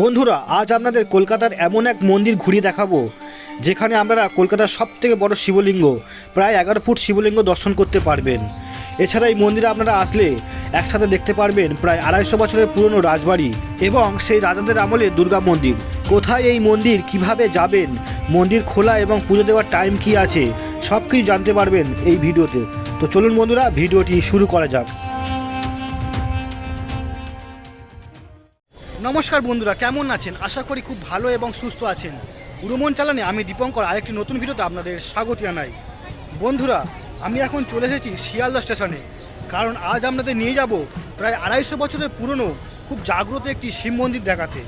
বন্ধুরা, আজ আপনাদের কলকাতার এমন এক মন্দির ঘুরিয়ে দেখাবো, যেখানে আপনারা কলকাতার সব থেকে বড় শিবলিঙ্গ, প্রায় এগারো ফুট শিবলিঙ্গ দর্শন করতে পারবেন। এছাড়া এই মন্দিরে আপনারা আসলে একসাথে দেখতে পারবেন প্রায় আড়াইশো বছরের পুরনো রাজবাড়ি এবং সেই রাজাদের আমলে দুর্গা মন্দির। কোথায় এই মন্দির, কীভাবে যাবেন, মন্দির খোলা এবং পুজো দেওয়ার টাইম কি আছে সব কিছু জানতে পারবেন এই ভিডিওতে। তো চলুন বন্ধুরা, ভিডিওটি শুরু করা যাক। নমস্কার বন্ধুরা, কেমন আছেন? আশা করি খুব ভালো এবং সুস্থ আছেন। উড়মন চালানে আমি দীপঙ্কর, আরেকটি নতুন ভিডিওতে আপনাদের স্বাগত জানাই। বন্ধুরা, আমি এখন চলে এসেছি শিয়ালদা স্টেশনে, কারণ আজ আপনাদের নিয়ে যাব প্রায় আড়াইশো বছরের পুরনো, খুব জাগ্রত একটি শিব মন্দির দেখাতে।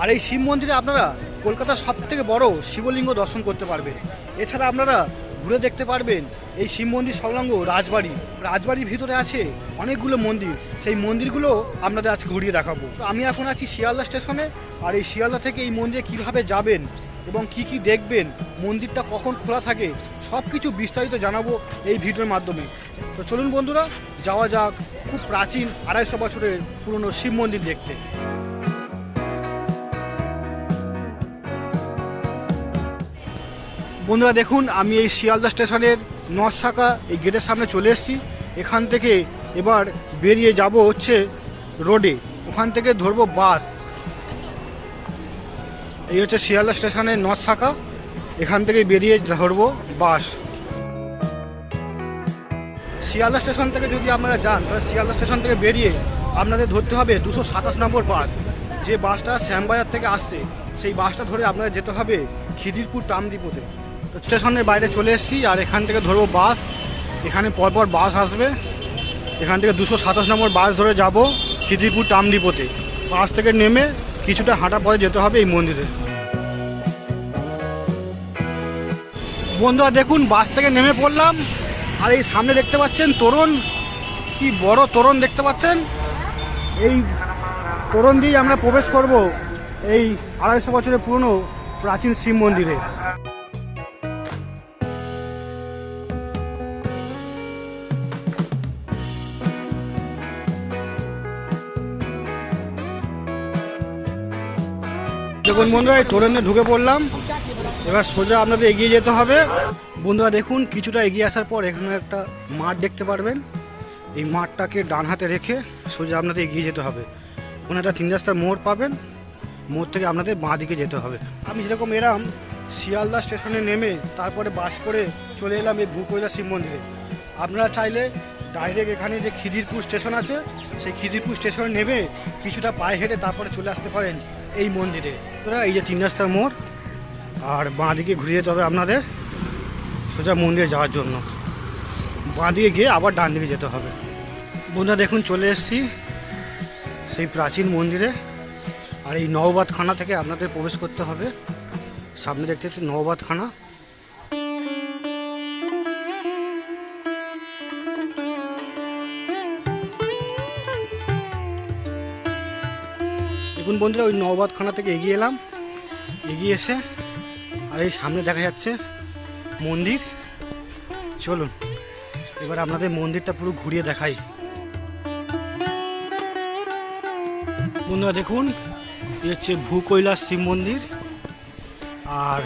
আর এই শিব মন্দিরে আপনারা কলকাতার সব থেকে বড় শিবলিঙ্গ দর্শন করতে পারবেন। এছাড়া আপনারা ঘুরে দেখতে পারবেন এই শিব মন্দির সংলগ্ন রাজবাড়ি। রাজবাড়ির ভিতরে আছে অনেকগুলো মন্দির। সেই মন্দিরগুলো আপনাদের আজকে ঘুরিয়ে দেখাবো। তো আমি এখন আছি শিয়ালদা স্টেশনে আর এই শিয়ালদা থেকে এই মন্দিরে কীভাবে যাবেন এবং কি কি দেখবেন, মন্দিরটা কখন খোলা থাকে সব কিছু বিস্তারিত জানাব এই ভিডিওর মাধ্যমে। তো চলুন বন্ধুরা, যাওয়া যাক খুব প্রাচীন আড়াইশো বছরের পুরনো শিব মন্দির দেখতে। বন্ধুরা দেখুন, আমি এই শিয়ালদা স্টেশনের নর্থ শাখা, এই গেটের সামনে চলে এসেছি। এখান থেকে এবার বেরিয়ে যাব হচ্ছে রোডে। ওখান থেকে ধরবো বাস। এই হচ্ছে শিয়ালদা স্টেশনের নর্থ শাখা। এখান থেকে বেরিয়ে ধরবো বাস। শিয়ালদা স্টেশন থেকে যদি আপনারা যান, তাহলে শিয়ালদা স্টেশন থেকে বেরিয়ে আপনাদের ধরতে হবে দুশো সাতাশ নম্বর বাস। যে বাসটা শ্যামবাজার থেকে আসছে, সেই বাসটা ধরে আপনাদের যেতে হবে খিদিরপুর টামদ্বীপতে তো স্টেশনের বাইরে চলে এসেছি আর এখান থেকে ধরবো বাস। এখানে পরপর বাস আসবে। এখান থেকে দুশো সাতাশ নম্বর বাস ধরে যাব খিদিরপুর টামদ্বীপতে বাস থেকে নেমে কিছুটা হাঁটা পথে যেতে হবে এই মন্দিরে। বন্ধুরা, দেখুন, বাস থেকে নেমে পড়লাম। আর এই সামনে দেখতে পাচ্ছেন তোরণ। কি বড় তোরণ দেখতে পাচ্ছেন? এই তোরণ দিয়ে আমরা প্রবেশ করব এই আড়াইশো বছরের পুরনো প্রাচীন শিব মন্দিরে। দেখুন বন্ধুরা, এই তোরণে ঢুকে পড়লাম। এবার সোজা আপনাদের এগিয়ে যেতে হবে। বন্ধুরা, দেখুন, কিছুটা এগিয়ে আসার পর এখানে একটা মাঠ দেখতে পারবেন। এই মাঠটাকে ডান হাতে রেখে সোজা আপনাদের এগিয়ে যেতে হবে। ওখানে একটা তিন রাস্তার মোড় পাবেন। মোড় থেকে আপনাদের বাঁ দিকে যেতে হবে। আমি যেরকম এরাম শিয়ালদা স্টেশনে নেমে তারপরে বাস করে চলে এলাম এই ভূকৈলা শিব মন্দিরে। আপনারা চাইলে ডাইরেক্ট এখানে যে খিদিরপুর স্টেশন আছে, সেই খিদিরপুর স্টেশনে নেমে কিছুটা পায়ে হেঁটে তারপরে চলে আসতে পারেন। এই মন্দিরে। তোরা এই যে তিন রাস্তার মোড় আর বাঁদিকে ঘুরে যেতে হবে আপনাদের সোজা মন্দিরে যাওয়ার জন্য। বাঁদিকে গিয়ে আবার ডান দিকে যেতে হবে। বন্ধুরা, দেখুন, চলে এসেছি সেই প্রাচীন মন্দিরে। আর এই নওবাদখানা থেকে আপনাদের প্রবেশ করতে হবে। সামনে দেখতে হচ্ছে নওবাদ দেখুন বন্ধুরা ওই নওবাদ খানা থেকে এগিয়ে এলাম। এগিয়ে এসে আর এই সামনে দেখা যাচ্ছে মন্দির। চলুন, এবার আপনাদের মন্দিরটা পুরো ঘুরিয়ে দেখাই। বন্ধুরা দেখুন এ হচ্ছে ভূ ভূকৈলাস শিব মন্দির। আর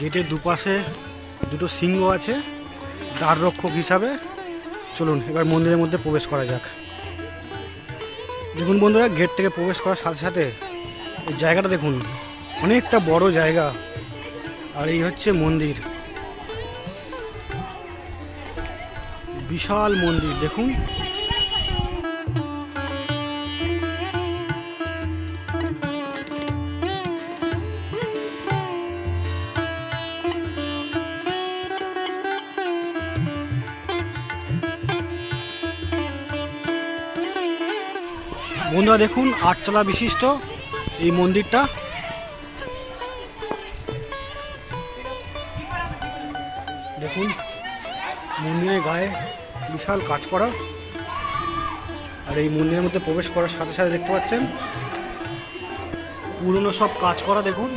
গেটের দুপাশে দুটো সিংহ আছে দ্বার রক্ষক হিসাবে। চলুন, এবার মন্দিরের মধ্যে প্রবেশ করা যাক। দেখুন বন্ধুরা গেট থেকে প্রবেশ করার সাথে সাথে এই জায়গাটা দেখুন, অনেকটা বড় জায়গা। আর এই হচ্ছে মন্দির। বিশাল মন্দির, দেখুন। বন্ধুরা দেখুন আটচালা বিশিষ্ট এই মন্দিরটা। দেখুন, মন্দিরের গায়ে বিশাল কাজ করা। আর এই মন্দিরের মধ্যে প্রবেশ করার সাথে সাথে দেখতে পাচ্ছেন, পুরনো সব কাজ করা দেখুন।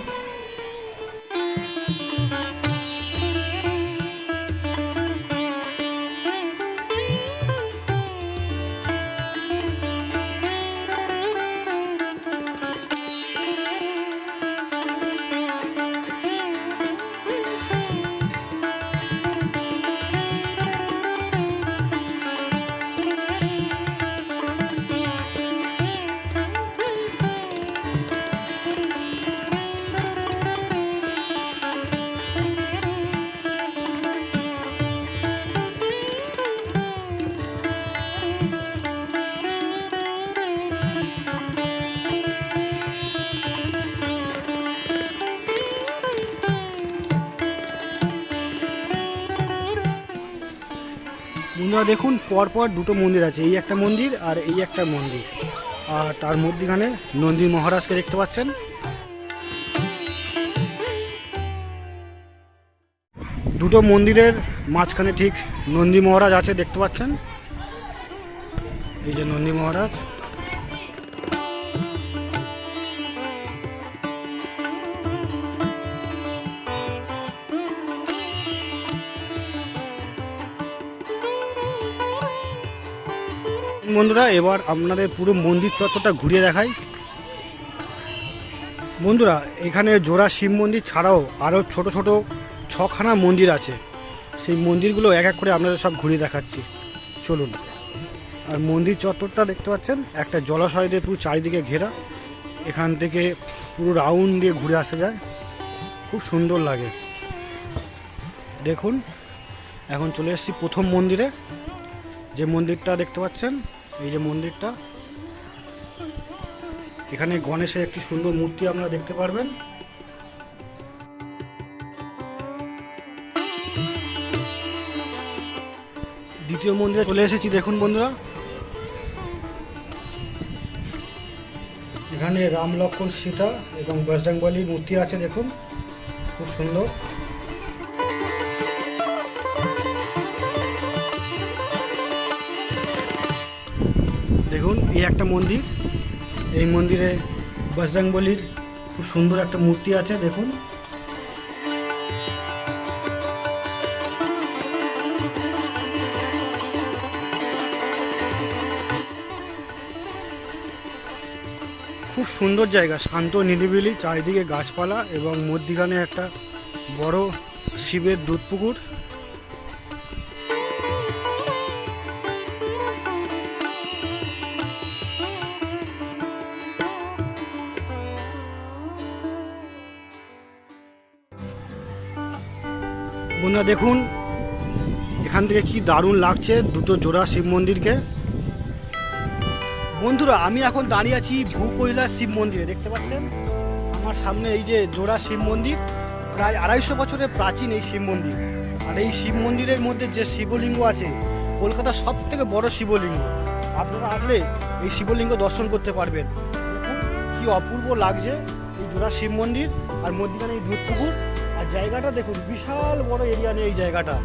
বন্ধুরা দেখুন, পরপর দুটো মন্দির আছে, এই একটা মন্দির আর এই একটা মন্দির। আর তার মধ্যেখানে নন্দী মহারাজকে দেখতে পাচ্ছেন। দুটো মন্দিরের মাঝখানে ঠিক নন্দী মহারাজ আছে, দেখতে পাচ্ছেন। এই যে নন্দী মহারাজ। বন্ধুরা, এবার আপনাদের পুরো মন্দির চত্বরটা ঘুরিয়ে দেখাই। বন্ধুরা, এখানে জোড়া শিব মন্দির ছাড়াও আরও ছোট ছোট ছখানা মন্দির আছে। সেই মন্দিরগুলো এক এক করে আপনাদের সব ঘুরিয়ে দেখাচ্ছি। চলুন। আর মন্দির চত্বরটা দেখতে পাচ্ছেন, একটা জলাশয় দিয়ে পুরো চারিদিকে ঘেরা। এখান থেকে পুরো রাউন্ড দিয়ে ঘুরে আসা যায়। খুব সুন্দর লাগে। দেখুন, এখন চলে এসেছি প্রথম মন্দিরে। যে মন্দিরটা দেখতে পাচ্ছেন এই যে মন্দিরটা। এখানে গণেশের একটি সুন্দর মূর্তি আপনারা দেখতে পারবেন। দ্বিতীয় মন্দিরে চলে এসেছি, দেখুন বন্ধুরা। এখানে রাম লক্ষ্মণ সীতা এবং বজরংবলীর মূর্তি আছে, দেখুন। খুব সুন্দর। দেখুন, এই একটা মন্দির। এই মন্দিরে বজরংবলীর খুব সুন্দর একটা মূর্তি আছে, দেখুন। খুব সুন্দর জায়গা, শান্ত নিরিবিলি, চারিদিকে গাছপালা এবং মধ্যিখানে একটা বড় শিবের দুধ পুকুর বন্ধুরা দেখুন, এখান থেকে কি দারুণ লাগছে দুটো জোড়া শিব মন্দিরকে। বন্ধুরা, আমি এখন দাঁড়িয়ে আছি ভূকৈলাস শিব মন্দিরে, দেখতে পাচ্ছেন? আমার সামনে এই যে জোড়া শিব মন্দির, প্রায় আড়াইশো বছরের প্রাচীন এই শিব মন্দির। আর এই শিব মন্দিরের মধ্যে যে শিবলিঙ্গ আছে, কলকাতার সব থেকে বড় শিবলিঙ্গ। আপনারা আসলে এই শিবলিঙ্গ দর্শন করতে পারবেন। কি অপূর্ব লাগছে এই জোড়া শিব মন্দির, আর মধ্যখানে এই দুধ পুকুর জায়গাটা দেখুন, বিশাল বড় এরিয়া নেই এই জায়গাটা।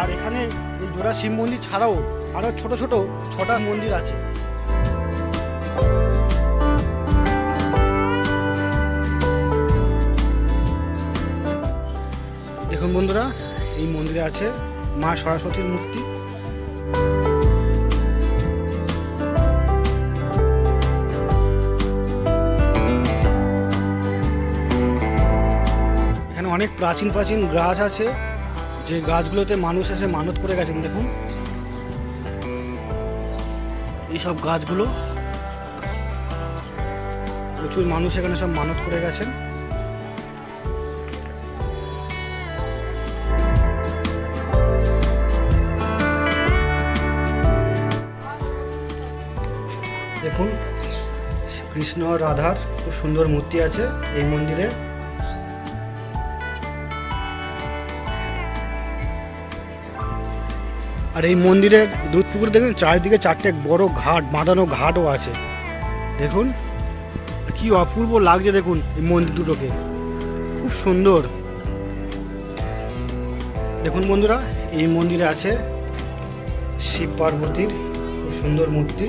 আর এখানে এই জোড়া শিব মন্দির ছাড়াও আরও ছোট ছোট ছটা মন্দির আছে। দেখুন বন্ধুরা, এই মন্দিরে আছে মা সরস্বতীর মূর্তি। অনেক প্রাচীন প্রাচীন গাছ আছে। যে গাছগুলোতে মানুষ এসে মানত করে গেছেন, দেখুন। এইসব গাছগুলো প্রচুর মানুষ এখানে সব মানত করে গেছেন। দেখুন কৃষ্ণ রাধার খুব সুন্দর মূর্তি আছে এই মন্দিরে। আর এই মন্দিরের দুধ পুকুর দেখুন, চারিদিকে চারটে বড় ঘাট, বাঁধানো ঘাটও আছে। দেখুন, কি অপূর্ব লাগছে দেখুন এই মন্দির দুটোকে। খুব সুন্দর। দেখুন বন্ধুরা, এই মন্দিরে আছে শিব পার্বতীর খুব সুন্দর মূর্তি।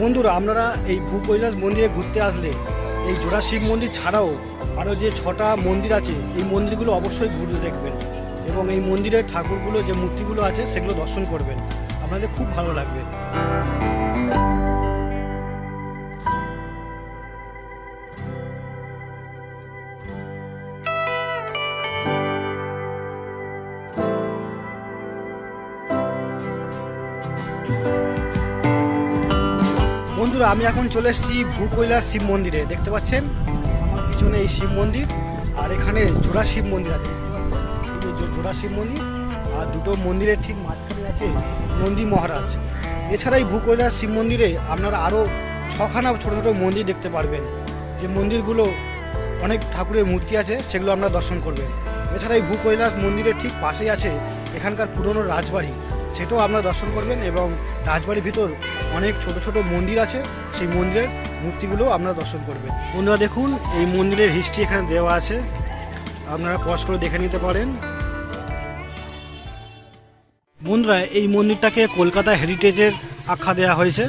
বন্ধুরা, আপনারা এই ভূকৈলাস মন্দিরে ঘুরতে আসলে এই জোড়া শিব মন্দির ছাড়াও আরও যে ছটা মন্দির আছে, এই মন্দিরগুলো অবশ্যই ঘুরে দেখবেন। এবং এই মন্দিরের ঠাকুরগুলো, যে মূর্তিগুলো আছে, সেগুলো দর্শন করবেন। আপনাদের খুব ভালো লাগবে। বন্ধুরা, আমি এখন চলে এসেছি ভূকৈলাস শিব মন্দিরে। দেখতে পাচ্ছেন? পিছনে এই শিব মন্দির, আর এখানে জোড়া শিব মন্দির আছে। জোড়া শিব মন্দির, আর দুটো মন্দিরের ঠিক মাঝখানে আছে নন্দী মহারাজ। এছাড়া এই ভূকৈলাস শিব মন্দিরে আপনারা আরও ছখানা ছোট ছোট মন্দির দেখতে পারবেন। যে মন্দিরগুলো অনেক ঠাকুরের মূর্তি আছে, সেগুলো আপনারা দর্শন করবেন। এছাড়া এই ভূ কৈলাস মন্দিরের ঠিক পাশেই আছে এখানকার পুরনো রাজবাড়ি। সেটাও আপনারা দর্শন করবেন এবং রাজবাড়ির ভিতর অনেক ছোট ছোট মন্দির আছে, সেই মন্দিরের মূর্তিগুলো আপনারা দর্শন করবেন। বন্ধুরা দেখুন, এই মন্দিরের হিস্ট্রি এখানে দেওয়া আছে। আপনারা পজ করে দেখে নিতে পারেন। বন্ধুরা, এই মন্দিরটাকে কলকাতা হেরিটেজের আখ্যা দেওয়া হয়েছে।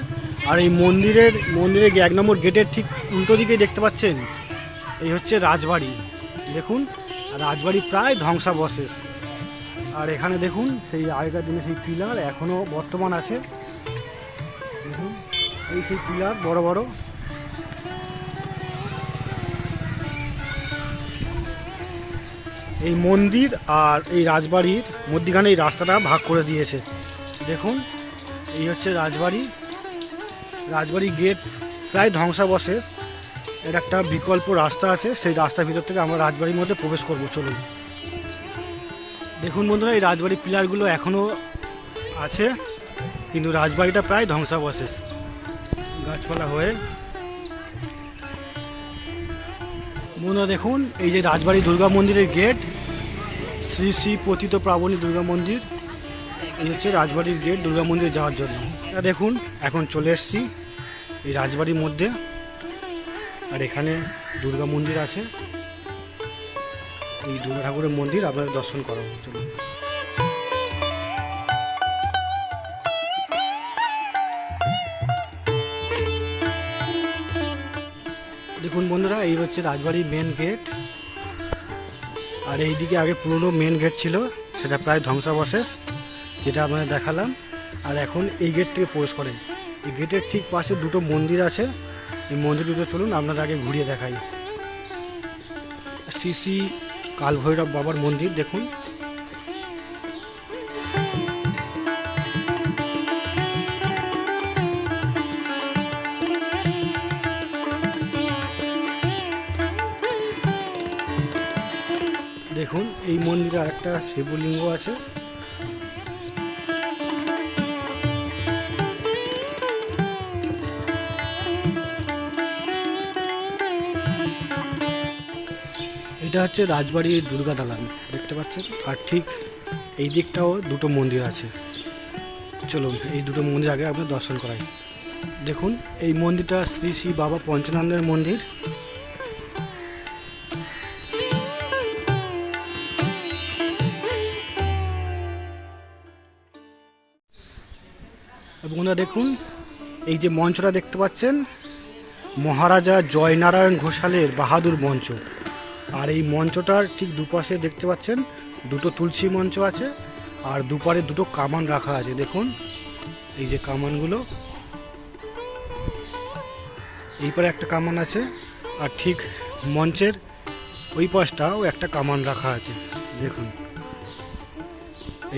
আর এই মন্দিরের মন্দিরের এক নম্বর গেটের ঠিক উল্টো দিকেই দেখতে পাচ্ছেন, এই হচ্ছে রাজবাড়ি। দেখুন, রাজবাড়ি প্রায় ধ্বংসাবশেষ। আর এখানে দেখুন, সেই আগেকার দিনে সেই পিলার এখনও বর্তমান আছে। দেখুন, এই সেই পিলার, বড় বড়। এই মন্দির আর এই রাজবাড়ির মধ্যিখানে এই রাস্তাটা ভাগ করে দিয়েছে। দেখুন, এই হচ্ছে রাজবাড়ি। রাজবাড়ি গেট প্রায় ধ্বংসাবশেষ। এর একটা বিকল্প রাস্তা আছে, সেই রাস্তার ভিতর থেকে আমরা রাজবাড়ির মধ্যে প্রবেশ করব, চলুন। দেখুন বন্ধুরা, এই রাজবাড়ির পিলারগুলো এখনও আছে, কিন্তু রাজবাড়িটা প্রায় ধ্বংসাবশেষ, গাছপালা হয়ে। বন্ধুরা দেখুন, এই যে রাজবাড়ি দুর্গা মন্দিরের গেট, শ্রী শ্রী পতিত প্রাবণী দুর্গা মন্দির হচ্ছে রাজবাড়ির গেট দুর্গা মন্দিরে যাওয়ার জন্য। দেখুন, এখন চলে এসেছি এই রাজবাড়ির মধ্যে, আর এখানে দুর্গা মন্দির আছে। এই দুর্গা ঠাকুরের মন্দির আপনাদের দর্শন করাবো চলুন। দেখুন বন্ধুরা, এই হচ্ছে রাজবাড়ির মেন গেট আর এই দিকে আগে পুরনো মেন গেট ছিল, সেটা প্রায় ধ্বংসাবশেষ, যেটা আপনাদের দেখালাম। আর এখন এই গেট থেকে প্রবেশ করেন। এই গেটের ঠিক পাশে দুটো মন্দির আছে। এই মন্দির দুটো চলুন, আপনাদের আগে ঘুরিয়ে দেখাই। শ্রী শ্রী কালভৈরব বাবার মন্দির দেখুন। দেখুন এই মন্দিরে আরেকটা শিবলিঙ্গ আছে। এটা হচ্ছে রাজবাড়ির দুর্গা দালান, দেখতে পাচ্ছেন? আর ঠিক এই দিকটাও দুটো মন্দির আছে। চলুন, এই দুটো মন্দির আগে আপনার দর্শন করাই। দেখুন, এই মন্দিরটা শ্রী শ্রী বাবা পঞ্চনন্দের মন্দির। বন্ধুরা দেখুন, এই যে মঞ্চটা দেখতে পাচ্ছেন, মহারাজা জয়নারায়ণ ঘোষালের বাহাদুর মঞ্চ। আর এই মঞ্চটার ঠিক দুপাশে দেখতে পাচ্ছেন দুটো তুলসী মঞ্চ আছে আর দুপারে দুটো কামান রাখা আছে। দেখুন, এই যে কামানগুলো। এই পারে একটা কামান আছে আর ঠিক মঞ্চের ওই পাশটাও একটা কামান রাখা আছে। দেখুন,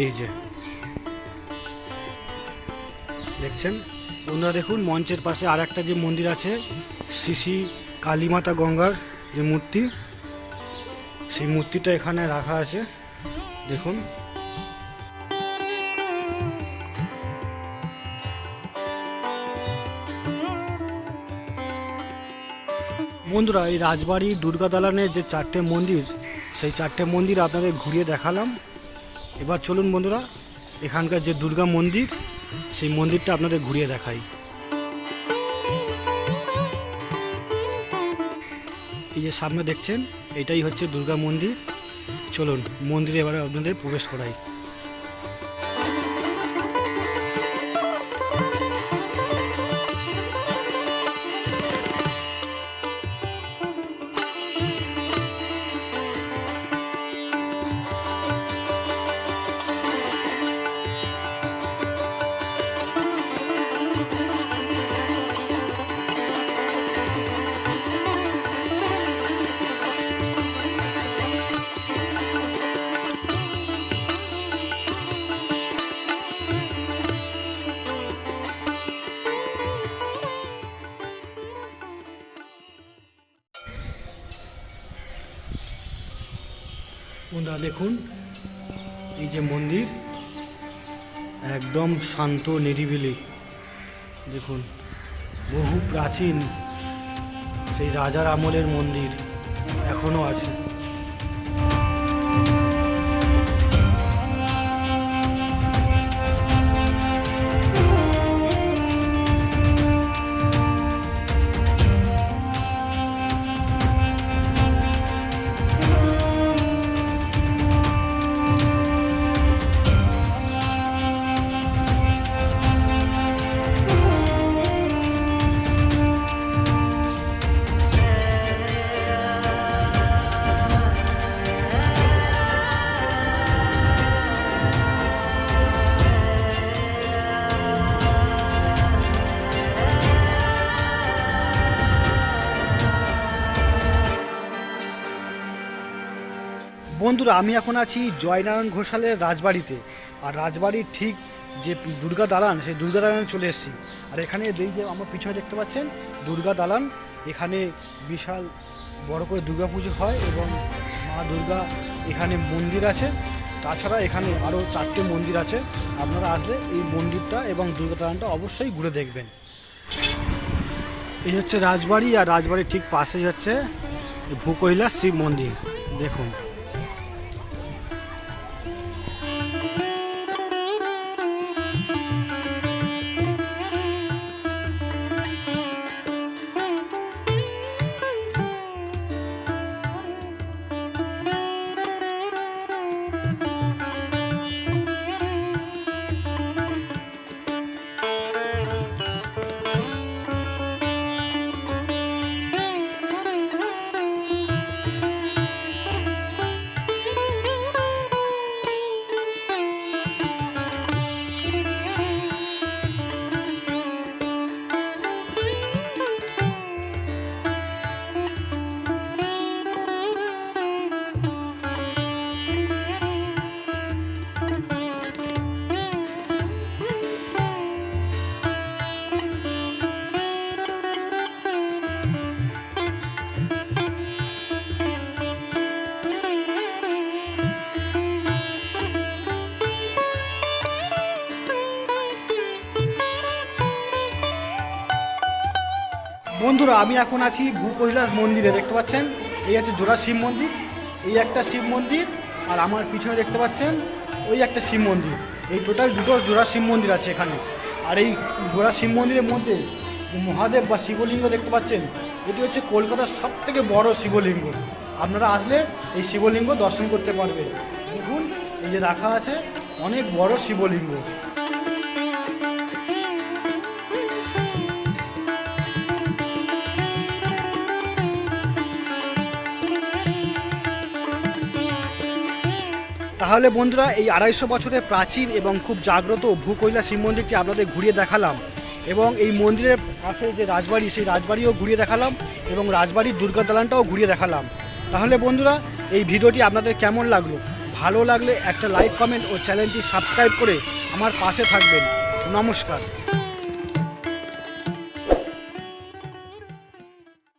এই যে। দেখছেন? ওনারা দেখুন মঞ্চের পাশে আর একটা যে মন্দির আছে শ্রী কালীমাতা গঙ্গার যে মূর্তি সেই মূর্তিটা এখানে রাখা আছে। দেখুন। বন্ধুরা, এই রাজবাড়ি, দুর্গা দালানের যে চারটে মন্দির, সেই চারটে মন্দির আপনাদের ঘুরিয়ে দেখালাম। এবার চলুন বন্ধুরা, এখানকার যে দুর্গা মন্দির, সেই মন্দিরটা আপনাদের ঘুরিয়ে দেখাই। যে সামনে দেখছেন এটাই হচ্ছে দুর্গা মন্দির। চলুন মন্দিরে এবারে আপনাদের প্রবেশ করাই। দেখুন, এই যে মন্দির, একদম শান্ত, নিরিবিলি। দেখুন, বহু প্রাচীন সেই রাজার আমলের মন্দির এখনও আছে। বন্ধুরা, আমি এখন আছি জয়নারায়ণ ঘোষালের রাজবাড়িতে। আর রাজবাড়ির ঠিক যে দুর্গা দালান, সেই দুর্গা দালানে চলে এসেছি। আর এখানে এই যে আমার পিছনে দেখতে পাচ্ছেন, দুর্গা দালান। এখানে বিশাল বড় করে দুর্গা পুজো হয় এবং মা দুর্গা এখানে মন্দির আছে। তাছাড়া এখানে আরও চারটে মন্দির আছে। আপনারা আসলে এই মন্দিরটা এবং দুর্গা দালানটা অবশ্যই ঘুরে দেখবেন। এই হচ্ছে রাজবাড়ি, আর রাজবাড়ির ঠিক পাশেই হচ্ছে ভূকৈলাস শিব মন্দির। দেখুন। বন্ধুরা, আমি এখন আছি ভূকৈলাস মন্দিরে, দেখতে পাচ্ছেন? এই আছে জোড়া শিব মন্দির, এই একটা শিব মন্দির, আর আমার পিছনে দেখতে পাচ্ছেন, ওই একটা শিব মন্দির। এই টোটাল দুটো জোড়া শিব মন্দির আছে এখানে। আর এই জোড়া শিব মন্দিরের মধ্যে মহাদেব বা শিবলিঙ্গ দেখতে পাচ্ছেন, এটি হচ্ছে কলকাতার সব থেকে বড় শিবলিঙ্গ। আপনারা আসলে এই শিবলিঙ্গ দর্শন করতে পারবে দেখুন, এই যে রাখা আছে, অনেক বড় শিবলিঙ্গ। তাহলে বন্ধুরা, এই আড়াইশো বছরের প্রাচীন এবং খুব জাগ্রত ভূকৈলা শিব মন্দিরটি আপনাদের ঘুরিয়ে দেখালাম এবং এই মন্দিরের পাশে যে রাজবাড়ি, সেই রাজবাড়িও ঘুরিয়ে দেখালাম এবং রাজবাড়ির দুর্গা দালানটাও ঘুরিয়ে দেখালাম। তাহলে বন্ধুরা, এই ভিডিওটি আপনাদের কেমন লাগল? ভালো লাগলে একটা লাইক, কমেন্ট ও চ্যানেলটি সাবস্ক্রাইব করে আমার পাশে থাকবেন। নমস্কার।